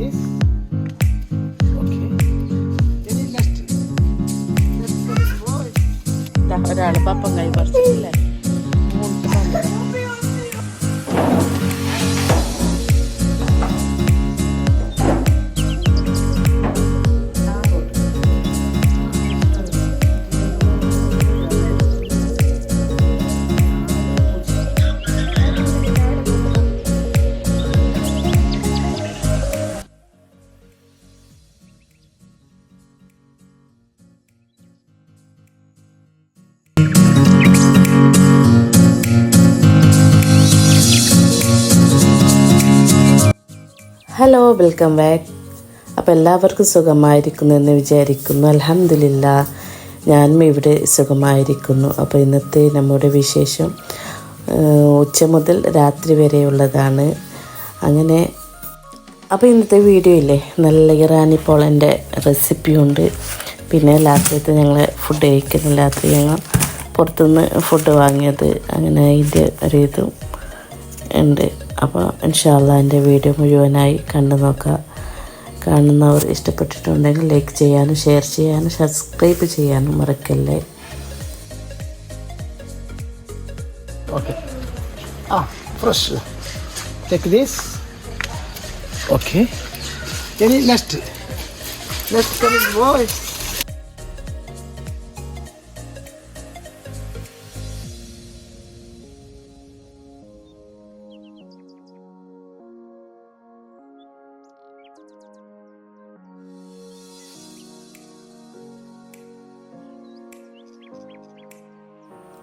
this. Okay. Then it next. Let's get it right. ഒരാൾ പപ്പം കൈ പറിച്ചിട്ടില്ലേ hello welcome back. അപ്പോൾ എല്ലാവർക്കും സുഖമായിരിക്കുന്നു എന്ന് വിചാരിക്കുന്നു. അലഹമില്ല ഞാനും ഇവിടെ സുഖമായിരിക്കുന്നു. അപ്പോൾ ഇന്നത്തെ നമ്മുടെ വിശേഷം ഉച്ച മുതൽ രാത്രി വരെയുള്ളതാണ്. അങ്ങനെ അപ്പോൾ ഇന്നത്തെ വീഡിയോ ഇല്ലേ? നല്ല ഇറാനി പോളന്റെ റെസിപ്പിയുണ്ട് പിന്നെ രാത്രിയത്തെ ഞങ്ങൾ ഫുഡ് കഴിക്കുന്നു. രാത്രി ഞങ്ങൾ പുറത്തുനിന്ന് ഫുഡ് വാങ്ങിയത്. അങ്ങനെ അതിന്റെ ഒരു ഇതും ഉണ്ട്. അപ്പോൾ ഇൻഷാല്ല എന്റെ വീഡിയോ മുഴുവനായി കണ്ടു നോക്കുക കാണുന്നവർ ഇഷ്ടപ്പെട്ടിട്ടുണ്ടെങ്കിൽ ലൈക്ക് ചെയ്യാനും ഷെയർ ചെയ്യാനും സബ്സ്ക്രൈബ് ചെയ്യാനും മറക്കല്ലേ okay Ah, fresh. Take this. Okay. Then it next.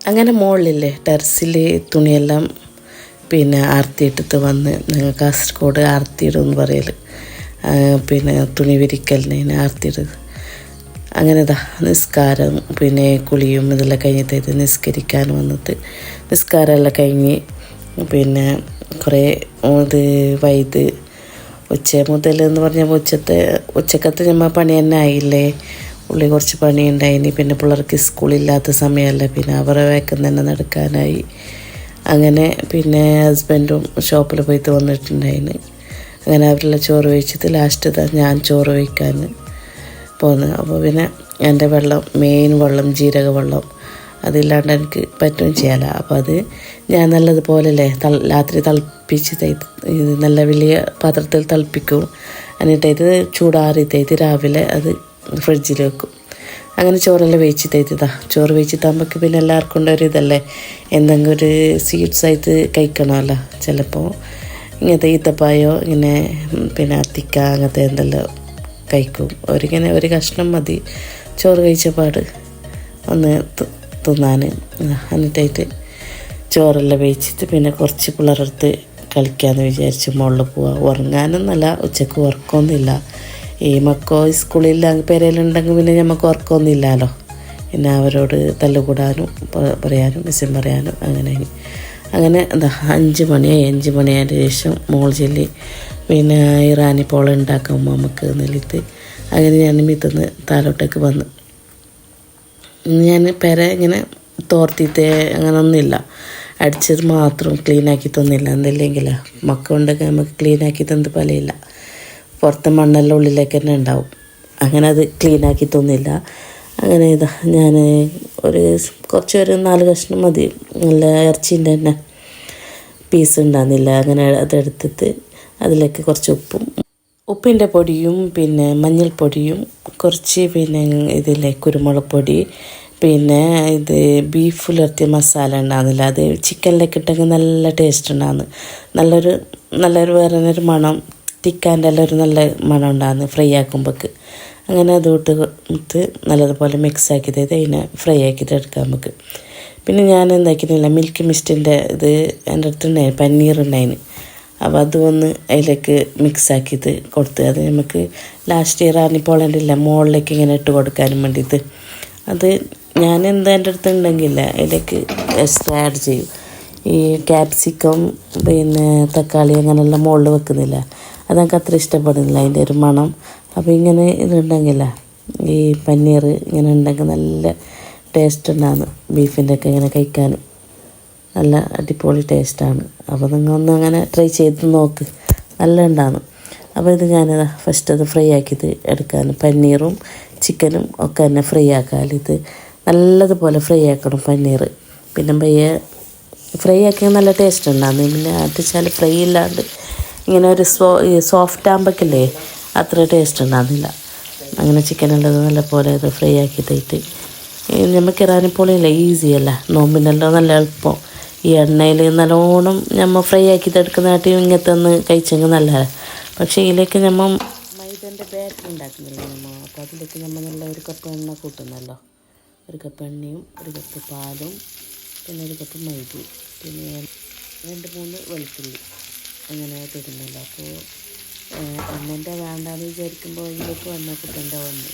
അങ്ങനെ മുകളിലില്ലേ ടെറസിൽ തുണിയെല്ലാം പിന്നെ ആർത്തിയിട്ടിട്ട് വന്ന് ഞങ്ങൾ കാസർഗോഡ് ആർത്തിയിടും എന്ന് പറയൽ പിന്നെ തുണി വിരിക്കലിന് ആർത്തിയിടുന്നത് അങ്ങനെ ഇതാ നിസ്കാരം പിന്നെ കുളിയും ഇതെല്ലാം കഴിഞ്ഞിട്ട് നിസ്കരിക്കാൻ വന്നിട്ട് നിസ്കാരമെല്ലാം കഴിഞ്ഞ് പിന്നെ കുറേ ഇത് വൈത് ഉച്ച മുതൽ എന്ന് പറഞ്ഞാൽ ഉച്ചത്തെ ഉച്ചക്കത്തെ നമ്മൾ പണി തന്നെ ആയില്ലേ? ഉള്ളി കുറച്ച് പണി ഉണ്ടായിനി. പിന്നെ പിള്ളേർക്ക് സ്കൂളില്ലാത്ത സമയമല്ല പിന്നെ അവരെ വേക്കം തന്നെ നടക്കാനായി. അങ്ങനെ പിന്നെ ഹസ്ബൻഡും ഷോപ്പിൽ പോയിട്ട് വന്നിട്ടുണ്ടായിന്. അങ്ങനെ അവരെല്ലാം ചോറ് വെച്ചിട്ട് ലാസ്റ്റ് ഞാൻ ചോറ് വയ്ക്കാൻ പോകുന്നത് അപ്പോൾ പിന്നെ എന്റെ വെള്ളം മെയിൻ വെള്ളം ജീരക വെള്ളം അതില്ലാണ്ട് എനിക്ക് പറ്റുകയും ചെയ്യാല. അപ്പോൾ അത് ഞാൻ നല്ലതുപോലല്ലേ രാത്രി തിളപ്പിച്ച് തേത്ത് നല്ല വലിയ പാത്രത്തിൽ തിളപ്പിക്കും. എന്നിട്ട് ഇത് ചൂടാറി തേത്ത് രാവിലെ അത് ഫ്രിഡ്ജിൽ വെക്കും. അങ്ങനെ ചോറെല്ലാം വേവിച്ച് തേത്തതാ ചോറ് വേവിച്ചിട്ടാകുമ്പോൾ പിന്നെ എല്ലാവർക്കും ഒരു ഇതല്ലേ? എന്തെങ്കിലും ഒരു സ്വീറ്റ്സ് ആയിട്ട് കഴിക്കണമല്ലോ ചിലപ്പോൾ ഇങ്ങനത്തെ ഈത്തപ്പായോ ഇങ്ങനെ പിന്നെ അത്തിക്ക അങ്ങനത്തെ എന്തെല്ലാം കഴിക്കും. ഒരിങ്ങനെ ഒരു കഷ്ണം മതി. ചോറ് കഴിച്ച പാട്. ഒന്ന് തിന്നാൻ എന്നിട്ടായിട്ട് ചോറെല്ലാം വേവിച്ചിട്ട് പിന്നെ കുറച്ച് പിള്ളേരടുത്ത് കളിക്കാമെന്ന് വിചാരിച്ച് മുകളിൽ പോവാം. ഉറങ്ങാനൊന്നല്ല ഉച്ചയ്ക്ക് ഉറക്കമൊന്നുമില്ല. ഈ മക്കോ സ്കൂളിൽ പെരയിലുണ്ടെങ്കിൽ പിന്നെ നമുക്ക് ഉറക്കമൊന്നുമില്ലല്ലോ. പിന്നെ അവരോട് തല്ലുകൂടാനും പറയാനും മിസ്സും പറയാനും അങ്ങനെ. അങ്ങനെ എന്താ അഞ്ച് മണിയായി അഞ്ച് മണിയായതിന് ശേഷം മോൾ ചെല്ലി. പിന്നെ ഇറാനി പോള നമുക്ക് എന്നിട്ട്. അങ്ങനെ ഞാൻ മിത്തുന്ന് താലോട്ടേക്ക് വന്നു ഞാൻ പെര ഇങ്ങനെ തോർത്തിത്തെ അങ്ങനെ ഒന്നുമില്ല അടിച്ചത് മാത്രം ക്ലീൻ ആക്കി തന്നില്ല. എന്തല്ലെങ്കിൽ മക്കളുണ്ടെങ്കിൽ നമുക്ക് ക്ലീൻ ആക്കി തന്നത് പലയില്ല. പുറത്തെ മണ്ണെല്ലാം ഉള്ളിലേക്ക് തന്നെ ഉണ്ടാവും. അങ്ങനെ അത് ക്ലീൻ ആക്കി തന്നില്ല. അങ്ങനെ ഇതാ ഞാൻ ഒരു കുറച്ച് ഒരു നാല് കഷ്ണം മതി. നല്ല ഇറച്ചീന്റെ തന്നെ പീസ് ഉണ്ടാകുന്നില്ല അങ്ങനെ അതെടുത്തിട്ട് അതിലേക്ക് കുറച്ച് ഉപ്പും ഉപ്പിന്റെ പൊടിയും പിന്നെ മഞ്ഞൾപ്പൊടിയും കുറച്ച് പിന്നെ ഇതിലെ കുരുമുളക് പൊടി പിന്നെ ഇത് ബീഫ് പുലർത്തിയ മസാല ഉണ്ടാകുന്നില്ല അത് ചിക്കനിലേക്ക് ഇട്ടെങ്കിൽ നല്ല ടേസ്റ്റ് ഉണ്ടാകുന്നു നല്ലൊരു നല്ലൊരു വേറെ ഒരു മണം തിക്കാന്റെ എല്ലാം ഒരു നല്ല മണം ഉണ്ടാകുന്നു ഫ്രൈ ആക്കുമ്പോൾക്ക് അങ്ങനെ അത് ഇട്ട് നല്ലതുപോലെ മിക്സ് ആക്കിയിട്ട് അതിനെ ഫ്രൈ ആക്കിയിട്ട് എടുക്കാം നമുക്ക്. പിന്നെ ഞാൻ എന്താക്കിയിട്ടില്ല മിൽക്ക് മിസ്റ്റിന്റെ ഇത് എന്റെ അടുത്തുണ്ടായി പനീർ ഉണ്ടായിന് അപ്പോൾ അത് ഒന്ന് അതിലേക്ക് മിക്സ് ആക്കിയിട്ട് കൊടുത്ത് അത് നമുക്ക് ലാസ്റ്റ് ഇയർ ആണിപ്പോളണ്ടില്ല. മുകളിലേക്ക് ഇങ്ങനെ ഇട്ട് കൊടുക്കാനും വേണ്ടിയിട്ട്. അത് ഞാൻ എന്താ എന്റെ അടുത്ത് ഉണ്ടെങ്കില്ല അതിലേക്ക് എക്സ്ട്രാ ആഡ് ചെയ്യും. ഈ ക്യാപ്സിക്കം പിന്നെ തക്കാളി അങ്ങനെയുള്ള മുകളിൽ വെക്കുന്നില്ല. അതെനിക്ക് അത്ര ഇഷ്ടപ്പെടുന്നില്ല. അതിന്റെ ഒരു മണം. അപ്പോൾ ഇങ്ങനെ ഇതുണ്ടെങ്കില്ല ഈ പനീർ ഇങ്ങനെ ഉണ്ടെങ്കിൽ നല്ല ടേസ്റ്റ് ഉണ്ടാകുന്നു ബീഫിന്റെ ഒക്കെ ഇങ്ങനെ കഴിക്കാനും. നല്ല അടിപൊളി ടേസ്റ്റാണ് അപ്പോൾ നിങ്ങൾ ഒന്ന് അങ്ങനെ ട്രൈ ചെയ്ത് നോക്ക്. നല്ല ഉണ്ടാകും അപ്പോൾ ഇത് ഞാൻ ഫസ്റ്റ് അത് ഫ്രൈ ആക്കിയത് എടുക്കാൻ പനീറും ചിക്കനും ഒക്കെ തന്നെ ഫ്രൈ ആക്കാൻ ഇത് നല്ലതുപോലെ ഫ്രൈ ആക്കണം പനീർ. പിന്നെ പയ്യെ ഫ്രൈ ആക്കിയാൽ നല്ല ടേസ്റ്റ് ഉണ്ടാകുന്നു പിന്നെ അടിച്ചാൽ ഫ്രൈ ഇല്ലാണ്ട് ഇങ്ങനെ ഒരു സോ സോഫ്റ്റ് ആകുമ്പോഴേക്കില്ലേ അത്ര ടേസ്റ്റ് ഉണ്ടാകുന്നില്ല അങ്ങനെ ചിക്കൻ ഉള്ളത് നല്ലപോലെ ഇത് ഫ്രൈ ആക്കിയിട്ടായിട്ട് നമുക്ക് ഇറാനിപ്പോളിയല്ല ഈസിയല്ല നോമ്പിനെല്ലാം നല്ല എളുപ്പം. ഈ എണ്ണയിൽ നല്ലോണം നമ്മൾ ഫ്രൈ ആക്കിയിട്ട് എടുക്കുന്നതായിട്ട് ഇങ്ങനത്തെ ഒന്ന് കഴിച്ചെങ്കിൽ നല്ലതാണ് പക്ഷേ ഇതിലേക്ക് നമ്മൾ മൈദന്റെ ബാറ്റർ ഉണ്ടാക്കുന്നില്ല നമ്മൾ അപ്പോൾ അതിലേക്ക് നമ്മൾ നല്ല ഒരു കപ്പ് എണ്ണ കൂട്ടുന്നല്ലോ. ഒരു കപ്പ് എണ്ണയും ഒരു കപ്പ് പാലും പിന്നെ ഒരു കപ്പ് മൈദയും പിന്നെ രണ്ട് മൂന്ന് വെളുത്തുള്ളി അങ്ങനെ തരുന്നല്ലോ അപ്പോൾ എണ്ണന്റെ വേണ്ടാന്ന് വിചാരിക്കുമ്പോൾ അതിലേക്ക് വന്ന കൂട്ടേണ്ട വന്നു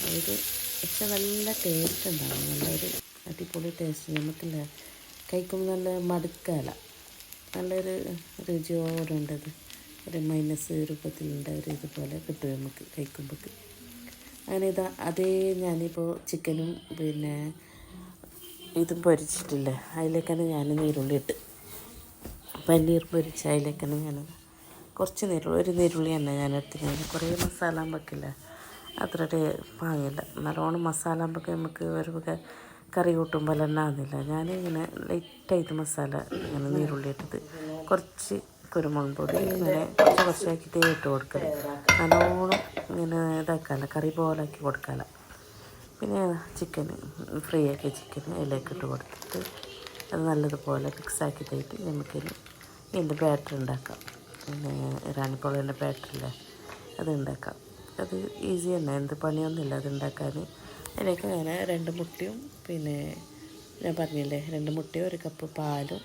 അതായത് പക്ഷെ നല്ല ടേസ്റ്റ് ഉണ്ടാകും നല്ലൊരു അടിപൊളി ടേസ്റ്റ് നമുക്കില്ല കഴിക്കുമ്പോൾ നല്ല മടുക്കല. നല്ലൊരു രുചിയോടെ ഉണ്ടത് ഒരു മൈനസ് രൂപത്തിലുണ്ട് ഒരു ഇതുപോലെ കിട്ടും നമുക്ക് കഴിക്കുമ്പോൾ അങ്ങനെ ഇതാ അതേ ഞാനിപ്പോൾ ചിക്കനും പിന്നെ ഇതും പൊരിച്ചിട്ടില്ലേ? അതിലേക്കാണ് ഞാൻ നീരുള്ളി ഇട്ട് പനീർ പൊരിച്ച അതിലേക്കാണ് ഞാൻ കുറച്ച് നീരുള്ളി ഒരു നീരുള്ളി തന്നെ ഞാൻ എടുത്തിട്ടുണ്ട് കുറേ മസാല വെക്കില്ല അത്ര പാങ്ങില്ല നല്ലോണം മസാല ആകുമ്പോൾ നമുക്ക് ഒരു വക കറി കൂട്ടുമ്പോൾ തന്നെ ആകുന്നില്ല ഞാനിങ്ങനെ ലൈറ്റായിട്ട് മസാല ഇങ്ങനെ നീരുള്ളി ഇട്ടത് കുറച്ച് കുരുമുളക് പൊടി ഇങ്ങനെ കുറച്ച് കുറച്ചാക്കി ഇട്ട് കൊടുക്കൽ. നല്ലോണം ഇങ്ങനെ ഇതാക്കാല കറി പോലെ ആക്കി കൊടുക്കാല. പിന്നെ ചിക്കൻ ഫ്രൈ ആക്കി ചിക്കൻ അതിലേക്ക് ഇട്ട് കൊടുത്തിട്ട് അത് നല്ലതുപോലെ മിക്സ് ആക്കിയിട്ട് നമുക്കിനി ഇതിന്റെ ബാറ്റർ ഉണ്ടാക്കാം. പിന്നെ ഇറാനിപ്പോളിന്റെ ബാറ്ററില്ലേ അത് ഉണ്ടാക്കാം. അത് ഈസി തന്നെ എന്ത് പണിയൊന്നുമില്ല അത് ഉണ്ടാക്കാൻ. അതിലേക്ക് ഞാൻ രണ്ട് മുട്ടയും പിന്നെ ഞാൻ പറഞ്ഞില്ലേ രണ്ട് മുട്ടയും ഒരു കപ്പ് പാലും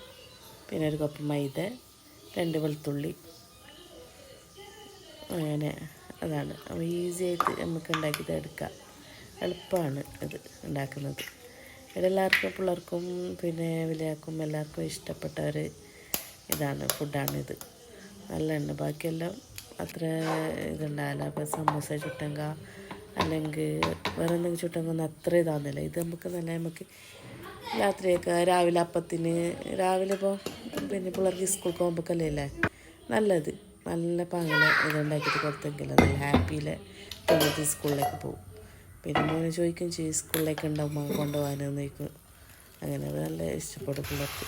പിന്നെ ഒരു കപ്പ് മൈദ രണ്ട് വെളുത്തുള്ളി. അങ്ങനെ അതാണ്. അപ്പോൾ ഈസി ആയിട്ട് നമുക്ക് ഉണ്ടാക്കിയത് എടുക്കാം. എളുപ്പമാണ് ഇത് ഉണ്ടാക്കുന്നത്. ഇവിടെ എല്ലാവർക്കും പിള്ളേർക്കും പിന്നെ വിലയാക്കും എല്ലാവർക്കും ഇഷ്ടപ്പെട്ട ഒരു ഇതാണ് ഫുഡാണിത്. നല്ലതാണ് ബാക്കിയെല്ലാം അത്ര ഇതുണ്ടാവില്ല. അപ്പോൾ സമൂസ ചുട്ടങ്ക അല്ലെങ്കിൽ വേറെ എന്തെങ്കിലും ചുട്ടെങ്കിൽ അത്ര ഇതാകുന്നില്ല ഇത് നമുക്ക് നല്ല നമുക്ക് രാത്രിയൊക്കെ രാവിലെ അപ്പത്തിന് രാവിലെ ഇപ്പോൾ പിന്നെ പിള്ളേർക്ക് സ്കൂൾ പോകുമ്പോഴൊക്കെ അല്ലേ? നല്ലത്. നല്ല പാങ്ങല ഇതുണ്ടാക്കിയിട്ട് കൊടുത്തെങ്കിൽ നല്ല ഹാപ്പിയിൽ പിള്ളേർക്ക് സ്കൂളിലേക്ക് പോകും. പിന്നെ മോനെ ചോദിക്കും ചെയ്യും സ്കൂളിലേക്ക് ഉണ്ടാവും കൊണ്ടുപോകാനെന്ന് ചോദിക്കും അങ്ങനെ നല്ല ഇഷ്ടപ്പെടും പിള്ളേർക്ക്.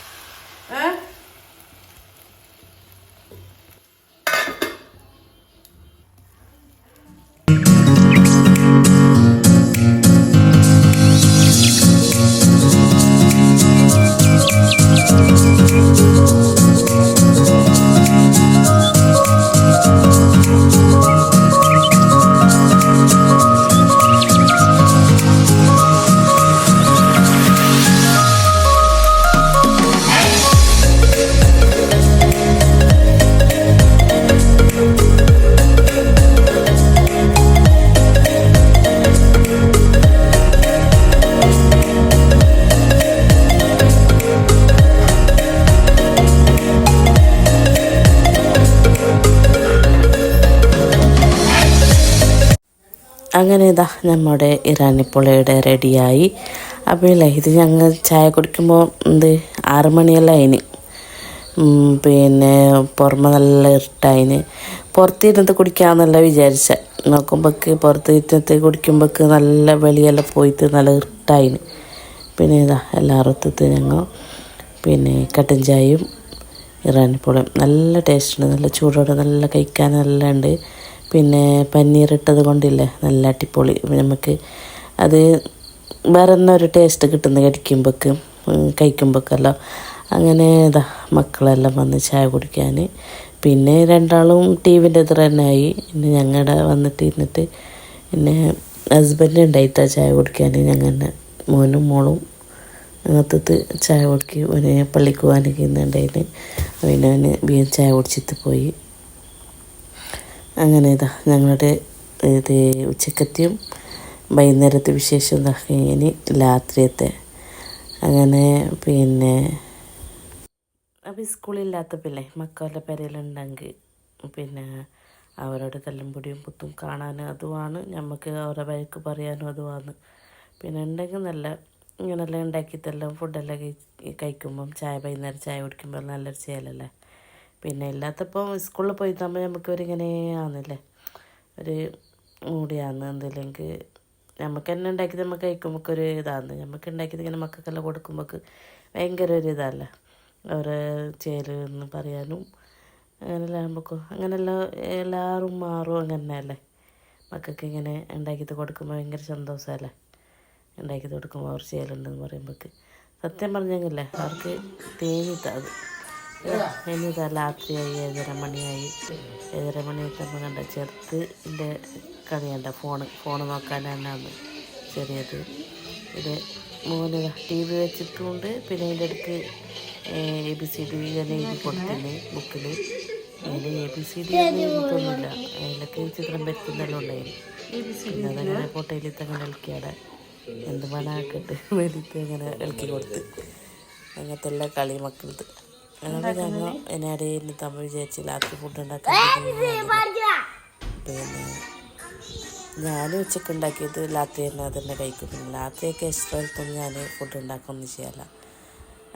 അങ്ങനെ ഇതാ നമ്മുടെ ഇറാനിപ്പുളയുടെ റെഡിയായി. അപ്പോൾ ഇല്ലേ ഇത് ഞങ്ങൾ ചായ കുടിക്കുമ്പോൾ എന്ത് ആറ് മണിയെല്ലാം അതിന് പിന്നെ പുറമെ നല്ല ഇരുട്ടായിന്. പുറത്തിരുന്നിട്ട് കുടിക്കാമെന്നല്ല വിചാരിച്ച. നോക്കുമ്പോൾക്ക് പുറത്തിരുന്നിട്ട് കുടിക്കുമ്പോൾക്ക് നല്ല വെളിയെല്ലാം പോയിട്ട് നല്ല ഇരുട്ടായിന്. പിന്നെ ഇതാ എല്ലാവരും ഒത്തിട്ട് ഞങ്ങൾ. പിന്നെ കട്ടൻ ചായയും ഇറാനിപ്പുളയും നല്ല ടേസ്റ്റ് ഉണ്ട് നല്ല ചൂടോടെ നല്ല കഴിക്കാൻ നല്ല ഉണ്ട്. പിന്നെ പനീറിട്ടത് കൊണ്ടില്ലേ നല്ല അടിപൊളി. നമുക്ക് അത് വേറെ ഒരു ടേസ്റ്റ് കിട്ടുന്നു കടിക്കുമ്പോൾക്ക് കഴിക്കുമ്പോഴേക്കല്ലോ അങ്ങനെ ഇതാ മക്കളെല്ലാം വന്ന് ചായ കുടിക്കാൻ പിന്നെ രണ്ടാളും ടി വിന്റെ ഇത്ര തന്നെ ആയി. പിന്നെ ഞങ്ങളുടെ വന്നിട്ട് ഇരുന്നിട്ട് പിന്നെ ഹസ്ബൻഡ് ഉണ്ടായിട്ടാ ചായ കുടിക്കാൻ ഞങ്ങൾ മോനും മോളും അങ്ങനത്തെ ചായ കുടിക്കും അവന് പള്ളിക്ക് പോകാനൊക്കെ ഇന്നുണ്ടായിന് പിന്നെ അവന് ചായ കുടിച്ചിട്ട് പോയി. അങ്ങനെ ഇതാ ഞങ്ങളുടെ ഇത് ഉച്ചക്കത്തെയും വൈകുന്നേരത്തെ വിശേഷം ഇതാ ഇനി രാത്രിയത്തെ. അങ്ങനെ പിന്നെ അപ്പോൾ സ്കൂളില്ലാത്തപ്പില്ലേ മക്കളുടെ പേരയിലുണ്ടെങ്കിൽ പിന്നെ അവരുടെ കല്ലും പൊടിയും പുത്തും കാണാനും അതുമാണ് നമുക്ക് അവരുടെ വഴക്ക് പറയാനും അതുമാണ്. പിന്നെ ഉണ്ടെങ്കിൽ നല്ല ഇങ്ങനെല്ലാം ഉണ്ടാക്കിയിട്ടെല്ലാം ഫുഡെല്ലാം കഴി കഴിക്കുമ്പം ചായ വൈകുന്നേരം ചായ കുടിക്കുമ്പോൾ നല്ലൊരു ചേലല്ലേ? പിന്നെ ഇല്ലാത്തപ്പോൾ സ്കൂളിൽ പോയി തമ്മിൽ നമുക്ക് ഒരിങ്ങനെ ആണല്ലേ ഒരു മൂടിയാന്ന് എന്തില്ലെങ്കിൽ നമുക്ക് തന്നെ ഉണ്ടാക്കിയത് നമുക്ക് കഴിക്കുമ്പോൾ ഒരു ഇതാണ് നമുക്ക് ഉണ്ടാക്കിയത് ഇങ്ങനെ മക്കൾക്കെല്ലാം കൊടുക്കുമ്പോൾ ഭയങ്കര ഒരു ഇതല്ല? അവരെ എന്ന് പറയാനും അങ്ങനെല്ലാം നമുക്ക് അങ്ങനെല്ലാം എല്ലാവരും മാറും അങ്ങനെ അല്ലേ മക്കൾക്ക് ഇങ്ങനെ ഉണ്ടാക്കിയത് കൊടുക്കുമ്പോൾ ഭയങ്കര സന്തോഷമല്ലേ ഉണ്ടാക്കിയത് കൊടുക്കുമ്പോൾ അവർ ചെയ്യലുണ്ടെന്ന് പറയുമ്പോൾ സത്യം പറഞ്ഞെങ്കിലേ അവർക്ക് തേനിത്ത അത് ഇനിതാ രാത്രിയായി ഏഴര മണിയായി. ഏഴര നമ്മൾ കണ്ട ചെറുത്ത് എന്റെ കളി കണ്ട ഫോണ് നോക്കാൻ തന്നെയാണ് ചെറിയത്. ഇത് മോന് ടി വി വെച്ചിട്ടുണ്ട്. പിന്നെ അതിന്റെ അടുത്ത് എ ബി സി ഡി ഞാൻ എഴുതി കൊടുത്തില്ലേ ബുക്കിൽ അതിൽ എ ബി സി ഡി ഒന്നും അതിലൊക്കെ ചിത്രം വരയ്ക്കുന്നെല്ലാം ഉണ്ടായിരുന്നു. അതങ്ങനെ ഫോട്ടോയിൽ അങ്ങനെ ഇളക്കിയാടെ എന്ത് മണാക്കിട്ട് വലിയ അങ്ങനെ ഇളക്കി കൊടുത്ത്. അങ്ങനത്തെ എല്ലാ കളി മക്കളത് അങ്ങനെ ഞങ്ങൾ തമ്മിൽ വിചാരിച്ച് രാത്രി ഫുഡ് ഉണ്ടാക്കാൻ പിന്നെ ഞാൻ ഉച്ചയ്ക്ക് ഉണ്ടാക്കിയത് ലാത്തി തന്നെ അത് തന്നെ കഴിക്കും. പിന്നെ ലാത്തിയൊക്കെ ഇഷ്ടമായിട്ടൊന്നും ഞാൻ ഫുഡ് ഉണ്ടാക്കുകയൊന്നും ചെയ്യാല്ല.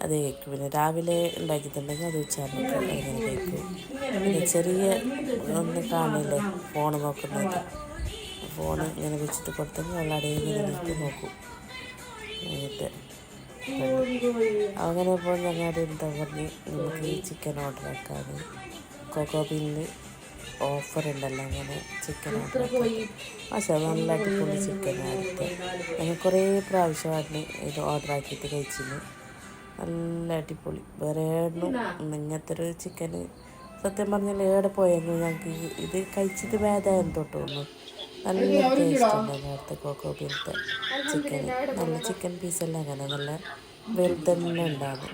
അത് കഴിക്കും. പിന്നെ രാവിലെ ഉണ്ടാക്കിയിട്ടുണ്ടെങ്കിൽ അത് ഉച്ചാറിനൊക്കെ അങ്ങനെ കഴിക്കും. പിന്നെ ചെറിയ ഒന്ന് കാണില്ലേ ഫോൺ നോക്കുന്നത്. ഫോൺ ഇങ്ങനെ വെച്ചിട്ട് കൊടുത്തെങ്കിൽ അവളടയിൽ ഇരുത്തി നോക്കും. എന്നിട്ട് അങ്ങനെ ഇപ്പോൾ ഞങ്ങൾ എന്താ പറഞ്ഞ് നമുക്ക് ഈ ചിക്കൻ ഓർഡർ ആക്കാറ് കൊക്കോ ബില്ല് ഓഫർ ഉണ്ടല്ലോ അങ്ങനെ ചിക്കൻ ഓർഡർ പക്ഷേ അത് നല്ല അടിപൊളി ചിക്കൻ ആയിട്ട് ഞങ്ങൾ കുറേ പ്രാവശ്യമായിട്ട് ഇത് ഓർഡർ ആക്കിയിട്ട് കഴിച്ചിരുന്നു നല്ല അടിപൊളി. വേറെ ഒന്നും ഇങ്ങനത്തെ ഒരു ചിക്കന് സത്യം പറഞ്ഞാൽ ഏടെ പോയെങ്കിൽ ഞങ്ങൾക്ക് ഇത് കഴിച്ചിട്ട് ഭേദമായും തൊട്ടൊന്നു നല്ല ടേസ്റ്റ് ഉണ്ട് നേരത്തെ കോക്കോ ബിലത്തെ ചിക്കൻ നല്ല ചിക്കൻ പീസെല്ലാം അങ്ങനെ നല്ല വെറുതെല്ലാം ഉണ്ടാകും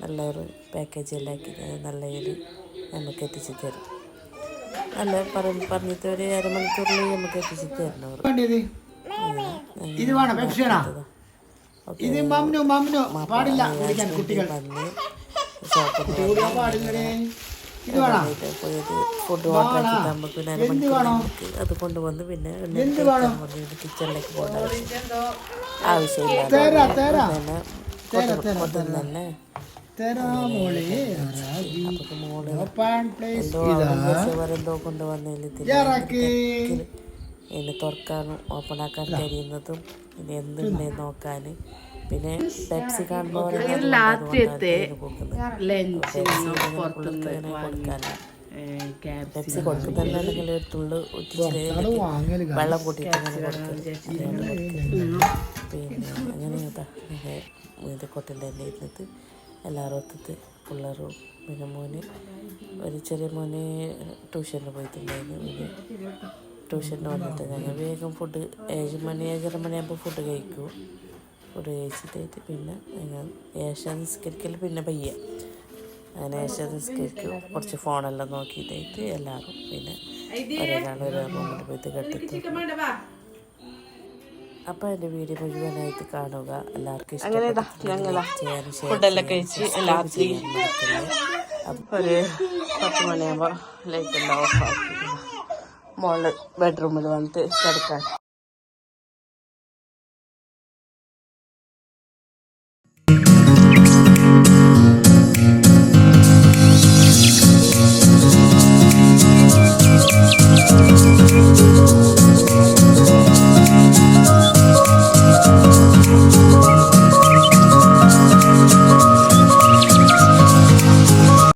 നല്ലൊരു പാക്കേജ് എല്ലാം ആക്കി നല്ല ഇത് നമുക്ക് എത്തിച്ച് തരും. നല്ല പറഞ്ഞ് പറഞ്ഞിട്ട് ഒരു അരമണിക്കൂറിൽ നമുക്ക് എത്തിച്ച് തരണം ഇത്. മമ്നു മമ്നു പാടില്ല കുട്ടികൾ. വന്ന് ഷോപ്പിൽ പോയത് ഫുഡ് ഓർഡർ ആക്കി നമുക്ക് പിന്നെ അരമണിക്കൂർ നമുക്ക് അത് കൊണ്ടുവന്ന് പിന്നെ കിച്ചണിലേക്ക് പോകേണ്ട ആവശ്യം ആവശ്യമില്ല. തന്നെ കൊണ്ടു- കൊണ്ടുവന്ന് തന്നെ. എന്തോ കൊണ്ടുവന്നതിൽ തുറക്കാനും ഓപ്പൺ ആക്കാൻ കഴിയുന്നതും ഇനി എന്തുണ്ടെന്ന് നോക്കാൻ പിന്നെ പെപ്സി കാണുമ്പോൾ പെപ്സി കൊടുക്കുന്നുണ്ടെങ്കിൽ ഒരു തുള്ളു വെള്ളം കൂട്ടിയിട്ട് അങ്ങനെ പിന്നെ അങ്ങനെ ഇതാ ഇത് കൊട്ടിന്റെ തന്നെ ഇരുന്നിട്ട് എല്ലാവരും ഒത്തിട്ട് പിള്ളേരും പിന്നെ മോന് ഒരു ചെറിയ മോന് ട്യൂഷന് പോയിട്ടുണ്ടായിരുന്നു. പിന്നെ ട്യൂഷന് വന്നിട്ട് ഞങ്ങൾ വേഗം ഫുഡ് ഏഴ് മണി ഏഴര മണിയാകുമ്പോൾ ഫുഡ് കഴിക്കും. ഫുഡ് കഴിച്ചിട്ടായിട്ട് പിന്നെ ഏഷ്യ ഏഷ നിസ്കരിക്കൽ പിന്നെ പയ്യ. അങ്ങനെ ഏഷ്യ നിസ്കരിക്കും. കുറച്ച് ഫോണെല്ലാം നോക്കിയിട്ടായിട്ട് എല്ലാവരും പിന്നെ ഒരാൾ ഒരു റൂമിൽ പോയിട്ട് കെട്ടിത്തു അപ്പോൾ എന്റെ വീഡിയോ മുഴുവനായിട്ട് കാണുക. എല്ലാവർക്കും ഇഷ്ടം ഫുഡെല്ലാം കഴിച്ച് രാത്രി ഒരു പത്ത് മണിയാകുമ്പോൾ ലൈറ്റ് എല്ലാം ഓഫ് ആക്കി. മോൾ ബെഡ്റൂമിൽ വന്നിട്ട് കിടക്കാൻ